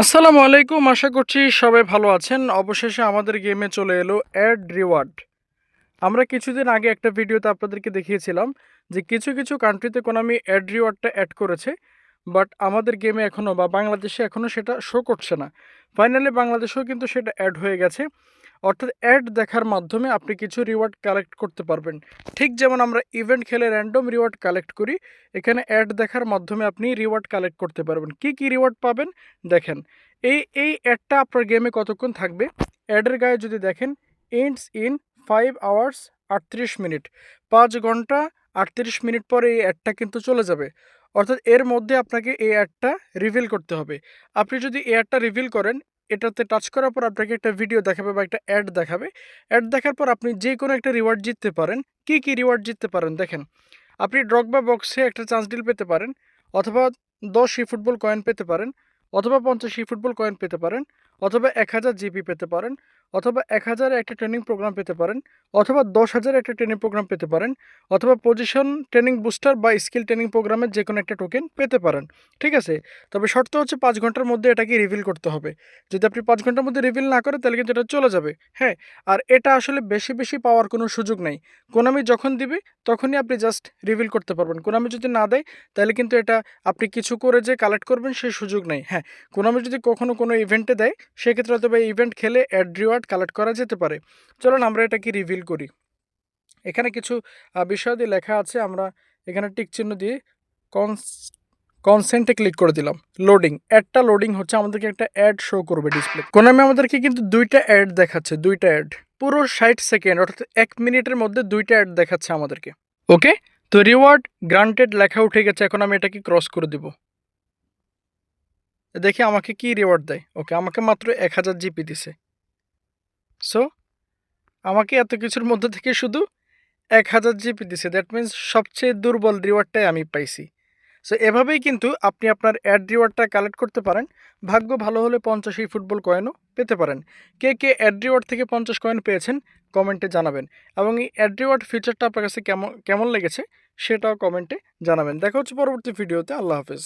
আসসালামু আলাইকুম, আশা করছি সবাই ভালো আছেন। অবশেষে আমাদের গেমে চলে এলো অ্যাড রিওয়ার্ড আমরা কিছুদিন আগে একটা ভিডিওতে আপনাদেরকে দেখিয়েছিলাম যে কিছু কিছু কান্ট্রিতে কোনামি অ্যাড রিওয়ার্ডটা অ্যাড করেছে, বাট আমাদের গেমে এখনও বা বাংলাদেশে এখনও সেটা শো করছে না। ফাইনালি বাংলাদেশেও কিন্তু সেটা অ্যাড হয়ে গেছে। অর্থাৎ অ্যাড দেখার মাধ্যমে আপনি কিছু রিওয়ার্ড কালেক্ট করতে পারবেন। ঠিক যেমন আমরা ইভেন্ট খেলে র্যান্ডম রিওয়ার্ড কালেক্ট করি, এখানে অ্যাড দেখার মাধ্যমে আপনি রিওয়ার্ড কালেক্ট করতে পারবেন। কি কি রিওয়ার্ড পাবেন? দেখেন, এই এই অ্যাডটা আপনার গেমে কতক্ষণ থাকবে? অ্যাডের গায়ে যদি দেখেন এন্ডস ইন ফাইভ আওয়ার্স আটত্রিশ মিনিট পাঁচ ঘণ্টা, আটত্রিশ মিনিট পরে এই অ্যাডটা কিন্তু চলে যাবে। অর্থাৎ এর মধ্যে আপনাকে এই অ্যাডটা রিভিল করতে হবে। আপনি যদি এই অ্যাডটা রিভিল করেন এটাতে টাচ করার পর আপনাকে একটা ভিডিও দেখাবে বা একটা অ্যাড দেখাবে। অ্যাড দেখার পর আপনি যে কোনো একটা রিওয়ার্ড জিততে পারেন। কি কি রিওয়ার্ড জিততে পারেন? দেখেন, আপনি ড্রগ বা বক্সে একটা চান্স ডিল পেতে পারেন, অথবা দশ ই ফুটবল কয়েন পেতে পারেন, অথবা পঞ্চাশ ই ফুটবল কয়েন পেতে পারেন, অথবা এক হাজার জিপি পেতে পারেন অথবা এক হাজারে একটা ট্রেনিং প্রোগ্রাম পেতে পারেন, অথবা দশ হাজার একটা ট্রেনিং প্রোগ্রাম পেতে পারেন, অথবা পজিশন ট্রেনিং বুস্টার বা স্কিল ট্রেনিং প্রোগ্রামের যে কোনো একটা টোকেন পেতে পারেন, ঠিক আছে? তবে শর্ত হচ্ছে পাঁচ ঘণ্টার মধ্যে এটাকে রিভিল করতে হবে। যদি আপনি পাঁচ ঘণ্টার মধ্যে রিভিল না করেন, তাহলে কিন্তু এটা চলে যাবে হ্যাঁ? আর এটা আসলে বেশি বেশি পাওয়ার কোনো সুযোগ নেই। কোনামি যখন দিবে, তখনই আপনি জাস্ট রিভিল করতে পারবেন। কোনামি যদি না দেয়, তাহলে কিন্তু এটা আপনি কিছু করে যে কালেক্ট করবেন সেই সুযোগ নেই হ্যাঁ? কোনামি যদি কখনো কোনো ইভেন্টে দেয়, সেক্ষেত্রে হয়তো বা ইভেন্ট খেলে অ্যাড রিওয়ার্ড কালেক্ট করা যেতে পারে। চলুন আমরা এটাকে রিভিল করি। এখানে কিছু বিষয়াদি লেখা আছে, আমরা এখানে টিক চিহ্ন দিয়ে কনস কনসেন্টে ক্লিক করে দিলাম। লোডিং অ্যাডটা লোডিং হচ্ছে, আমাদেরকে একটা অ্যাড শো করবে ডিসপ্লে কোনামি আমাদেরকে কিন্তু দুইটা অ্যাড দেখাচ্ছে, দুইটা অ্যাড পুরো ষাট সেকেন্ড অর্থাৎ এক মিনিটের মধ্যে দুইটা অ্যাড দেখাচ্ছে আমাদেরকে। ওকে? তো রিওয়ার্ড গ্রান্টেড লেখা উঠে গেছে, এখন আমি এটাকে ক্রস করে দিব। দেখি আমাকে কি রিওয়ার্ড দেয়। ওকে, আমাকে মাত্র এক হাজার জিপি দিছে। সো, আমাকে এত কিছুর মধ্যে থেকে শুধু এক হাজার জিপি দিছে। দ্যাট মিন্স সবচেয়ে দুর্বল রিওয়ার্ডটাই আমি পাইছি। সো এভাবেই কিন্তু আপনি আপনার অ্যাড রিওয়ার্ডটা কালেক্ট করতে পারেন। ভাগ্য ভালো হলে পঞ্চাশ এই ফুটবল কয়েনও পেতে পারেন। কে কে অ্যাড রিওয়ার্ড থেকে পঞ্চাশ কয়েন পেয়েছেন কমেন্টে জানাবেন। এবং এই অ্যাড রিওয়ার্ড ফিচারটা আপনার কাছে কেমন কেমন লেগেছে সেটাও কমেন্টে জানাবেন। দেখা হচ্ছে পরবর্তী ভিডিওতে আল্লাহ হাফেজ।